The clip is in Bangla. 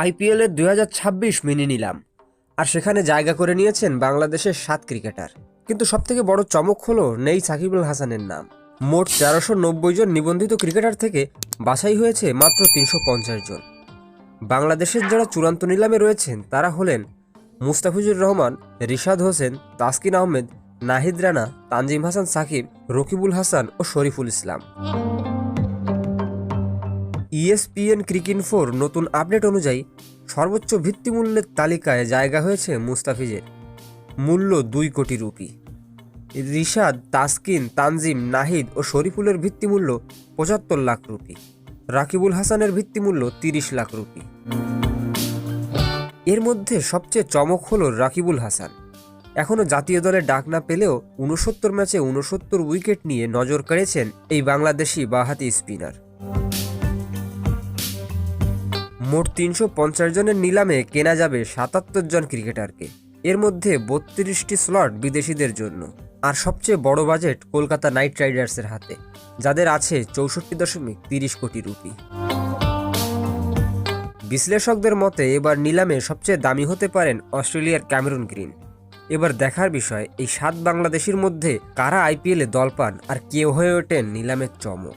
আইপিএলের দুই হাজার ছাব্বিশ মিনি নিলাম। আর সেখানে জায়গা করে নিয়েছেন বাংলাদেশের সাত ক্রিকেটার। কিন্তু সবথেকে বড় চমক হলো নেই সাকিবুল হাসানের নাম। মোট তেরোশো নব্বই জন নিবন্ধিত ক্রিকেটার থেকে বাছাই হয়েছে মাত্র তিনশো পঞ্চাশ জন। বাংলাদেশের যারা চূড়ান্ত নিলামে রয়েছেন, তারা হলেন মুস্তাফিজুর রহমান, রিশাদ হোসেন, তাসকিন আহমেদ, নাহিদ রানা, তানজিম হাসান সাকিব, রকিবুল হাসান ও Shoriful Islam. ESPN Cricinfo নতুন আপডেট অনুযায়ী সর্বোচ্চ ভিত্তিমূল্যের তালিকায় জায়গা হয়েছে মুস্তাফিজের। মূল্য দুই কোটি রুপি। রিশাদ, তাসকিন, তানজিম, নাহিদ ও শরীফুলের ভিত্তিমূল্য পঁচাত্তর লাখ রুপি। রাকিবুল হাসানের ভিত্তিমূল্য তিরিশ লাখ রুপি। এর মধ্যে সবচেয়ে চমক হল রাকিবুল হাসান। এখনও জাতীয় দলে ডাক না পেলেও উনসত্তর ম্যাচে উনসত্তর উইকেট নিয়ে নজর কেড়েছেন এই বাংলাদেশি বাহাতি স্পিনার। মোট তিনশো পঞ্চাশ জনের নিলামে কেনা যাবে সাতাত্তর জন ক্রিকেটারকে। এর মধ্যে বত্রিশটি স্লট বিদেশিদের জন্য। আর সবচেয়ে বড় বাজেট কলকাতা নাইট রাইডার্সের হাতে, যাদের আছে চৌষট্টি দশমিক তিরিশ কোটি রুপি। বিশ্লেষকদের মতে, এবার নিলামে সবচেয়ে দামি হতে পারেন অস্ট্রেলিয়ার ক্যামেরুন গ্রিন। এবার দেখার বিষয়, এই সাত বাংলাদেশির মধ্যে কারা আইপিএলে দল পান আর কেউ হয়ে ওঠেন নিলামের চমক।